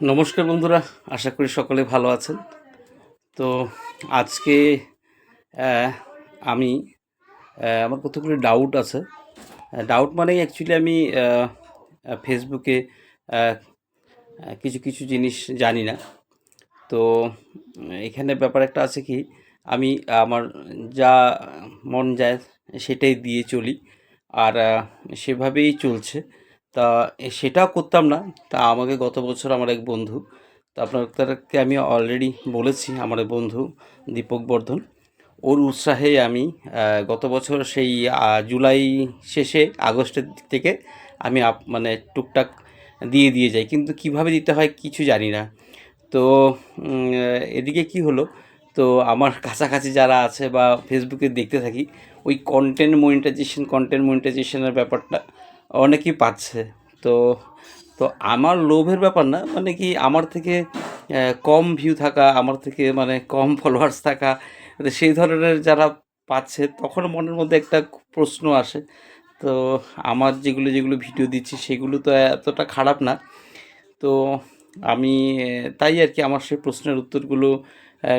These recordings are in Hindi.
নমস্কার বন্ধুরা, আশা করি সকলে ভালো আছেন। তো আজকে আমি আমার কতগুলো ডাউট আছে। ডাউট মানে অ্যাকচুয়ালি আমি ফেসবুকে কিছু কিছু জিনিস জানি না। তো এখানে ব্যাপার একটা আছে কি, আমি আমার যা মন যায় সেটাই দিয়ে চলি। আর সেভাবেই চলছে। তা, এ, সেটাও করতাম না। তা, আমাকে গত বছর আমার এক বন্ধু, তা, আপনাদেরকে আমি অলরেডি বলেছি আমার বন্ধু, দীপক বর্ধন। ওর উৎসাহে আমি গত বছর সেই জুলাই শেষে আগস্টের দিক থেকে আমি আপ মানে টুকটাক দিয়ে দিয়ে যাই। কিন্তু কীভাবে দিতে হয় কিছু জানি না। তো এদিকে কি হলো? তো, আমার কাছাকাছি যারা আছে বা ফেসবুকে দেখতে থাকি, ওই কন্টেন্ট মনিটাইজেশন কন্টেন্ট মনিটাইজেশনের ব্যাপারটা অনেকেই পাচ্ছে। তো তো আমার লোভের ব্যাপার না মানে কি আমার থেকে কম ভিউ থাকা, আমার থেকে মানে কম ফলোয়ার্স থাকা সেই ধরনের যারা পাচ্ছে, তখন মনের মধ্যে একটা প্রশ্ন আসে। তো আমার যেগুলো যেগুলো ভিডিও দিচ্ছি, সেগুলো তো এতটা খারাপ না। তো আমি, তাই আর কি আমার সেই প্রশ্নের উত্তরগুলো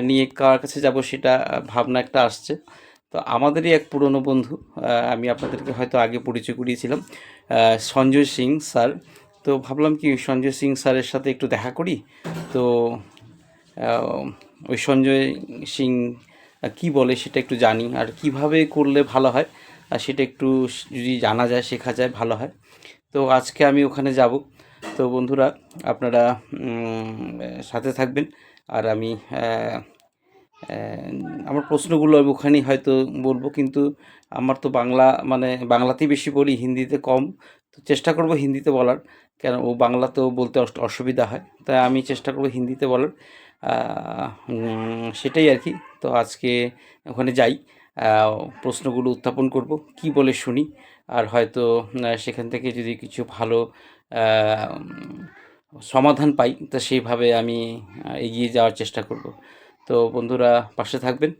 নিয়ে কার কাছে যাব সেটা ভাবনা একটা আসছে। তো আমাদেরই এক পুরনো বন্ধু আমি আপনাদেরকে হয়তো আগে পরিচয় করিয়েছিলাম সঞ্জয় সিং স্যার। তো ভাবলাম কি সঞ্জয় সিং স্যারের সাথে একটু দেখা করি। তো ওই সঞ্জয় সিং কী বলে সেটা একটু জানি, আর কীভাবে করলে ভালো হয়, আর সেটা একটু যদি জানা যায়, শেখা যায়, ভালো হয়। তো আজকে আমি ওখানে যাব। তো বন্ধুরা, আপনারা সাথে থাকবেন, আর আমি আমার প্রশ্নগুলো আমি ওখানেই হয়তো বলব, কিন্তু আমার তো বাংলা মানে বাংলাতেই বেশি বলি, হিন্দিতে কম। তো চেষ্টা করব হিন্দিতে বলার, কেন ও বাংলাতেও বলতে অস- অসুবিধা হয়। তাই আমি চেষ্টা করব হিন্দিতে বলার। সেটাই আর কি। তো আজকে ওখানে যাই প্রশ্নগুলো উত্থাপন করব, কি বলে শুনি। আর হয়তো সেখান থেকে যদি কিছু ভালো সমাধান পাই, তা সেইভাবে আমি এগিয়ে যাওয়ার চেষ্টা করব। তো বন্ধুরা পাশে থাকবেন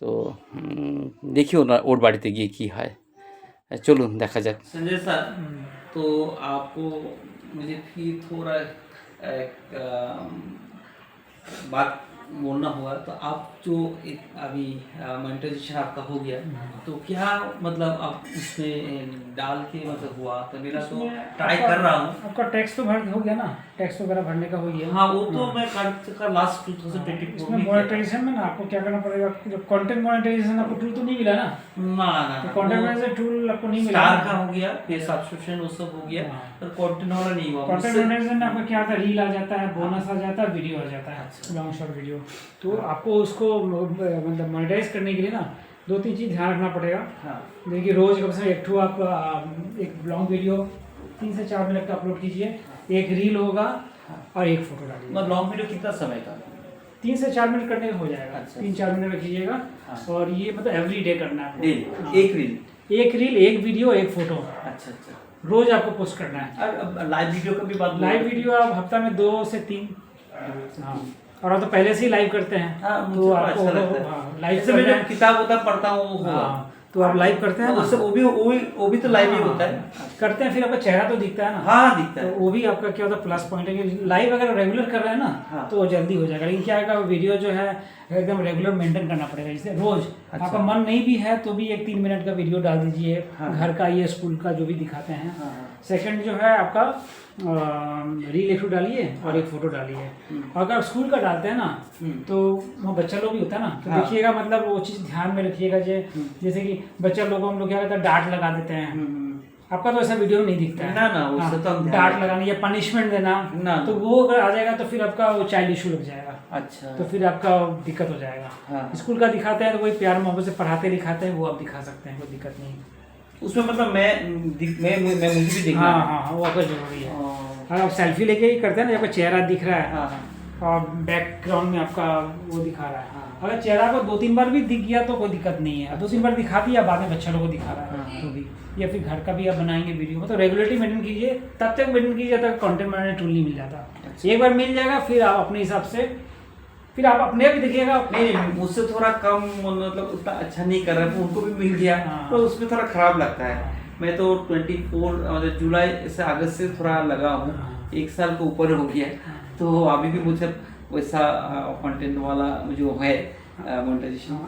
তো উম, দেখি ওনার ওর বাড়িতে গিয়ে কি হয় চলুন দেখা যাক संजय सर तो आपको मुझे फिर थोड़ा एक, अम, बात बोलना होगा तो आप जो एक अभी मोनेटाइजेशन आपका हो गया तो क्या मतलब आप उसमें डाल के मतलब हुआ? तो मेरा तो ट्राई कर रहा हूँ। आपका टैक्स तो भर हो गया ना? टैक्स वगैरह भरने का हो गया। हाँ वो तो मैं कर चुका लास्ट टू थाउज़ेंड ट्वेंटी इसमें मोनेटाइजेशन में ना आपको क्या करना पड़ेगा? जो कंटेंट मोनेटाइजेशन आपको टूल तो नहीं मिला ना? ना ना तो कंटेंट टूल आपको नहीं मिला। स्टार का हो गया फिर सब्सक्रिप्शन वो सब हो गया हाँ। पर कंटेंट वाला नहीं हुआ। मुझसे- मोनेटाइजेशन में आपका क्या आता है? रील आ जाता है बोनस आ जाता है वीडियो आ जाता है। लॉन्ग शॉर्ट वीडियो तो हाँ। आपको उसको मतलब मोनेटाइज करने के लिए ना दो तीन चीज़ ध्यान रखना पड़ेगा। हाँ। देखिए रोज कम से कम एक ठो आप एक लॉन्ग वीडियो तीन से चार मिनट का अपलोड कीजिए एक रील होगा और एक फ़ोटो डालिए। मतलब लॉन्ग वीडियो कितना समय का? तीन से चार मिनट करने में हो जाएगा। अच्छा। तीन चार मिनट में कीजिएगा। हाँ। और ये मतलब एवरी डे करना है। रील हाँ। एक रील एक रील एक वीडियो एक फ़ोटो अच्छा अच्छा। रोज आपको पोस्ट करना है। लाइव वीडियो का भी बात लाइव वीडियो आप हफ़्ता में दो से तीन। हाँ। और आप तो पहले से ही लाइव करते हैं। हाँ तो तो आपको अच्छा लगता है। हाँ, लाइव से मैं जब किताब होता पढ़ता हूँ हाँ, तो आप लाइव करते हैं तो उससे वो भी वो भी वो भी तो लाइव ही होता है। करते हैं फिर आपका चेहरा तो दिखता है ना? हाँ दिखता तो है वो भी आपका क्या होता है प्लस पॉइंट है कि लाइव अगर रेगुलर कर रहे हैं ना हाँ। तो जल्दी हो जाएगा। लेकिन क्या है वीडियो जो है एकदम रेगुलर मेंटेन करना पड़ेगा जैसे रोज अच्छा। आपका मन नहीं भी है तो भी एक तीन मिनट का वीडियो डाल दीजिए हाँ। घर का ये स्कूल का जो भी दिखाते हैं हाँ, हाँ। सेकंड जो है आपका रील एक डालिए और एक फ़ोटो डालिए और अगर स्कूल का डालते हैं ना हम्म। तो वो बच्चा लोग भी होता है ना तो हाँ। देखिएगा मतलब वो चीज़ ध्यान में रखिएगा जे जैसे कि बच्चा लोगों हम लोग क्या करते हैं डांट लगा देते हैं हम्म, आपका तो ऐसा वीडियो नहीं दिखता है। ना, ना, उससे हाँ, तो हम डांट लगाना या पनिशमेंट देना ना। तो वो अगर आ जाएगा तो फिर आपका वो चाइल्ड इशू लग जाएगा। अच्छा। तो फिर आपका दिक्कत हो जाएगा। हाँ। स्कूल का दिखाते हैं तो वही प्यार मोहब्बत से पढ़ाते लिखाते हैं वो आप दिखा सकते हैं कोई दिक्कत नहीं। उसमें मतलब मैं मैं मैं मुझे भी देखना हाँ हाँ। हाँ वो आपका ज़रूरी है। हाँ, अगर आप सेल्फी लेके ही करते हैं ना आपका चेहरा दिख रहा है हाँ हाँ। और बैकग्राउंड में आपका वो दिखा रहा है। हाँ। अगर चेहरा को दो तीन बार भी दिख गया तो कोई दिक्कत नहीं है। दो तीन बार दिखा दिया बाद में बच्चा को दिखा रहा हाँ। है। तो भी। या फिर घर का भी आप बनाएँगे वीडियो मतलब रेगुलरिटी मेंटेन कीजिए तब तक मेंटेन कीजिए तक कंटेंट बनाने टूल नहीं मिल जाता। अच्छा। एक बार मिल जाएगा फिर आप अपने हिसाब से फिर आप अपने आप ही देखिएगा नहीं नहीं मुझसे थोड़ा कम मतलब उतना अच्छा नहीं कर रहा है उनको भी मिल गया हाँ। तो उसमें थोड़ा खराब लगता है। मैं तो ट्वेंटी फोर मतलब जुलाई से अगस्त से थोड़ा लगा हूँ। एक साल के ऊपर हो गया तो अभी भी मुझे वैसा कंटेंट वाला जो है मोनेटाइजेशन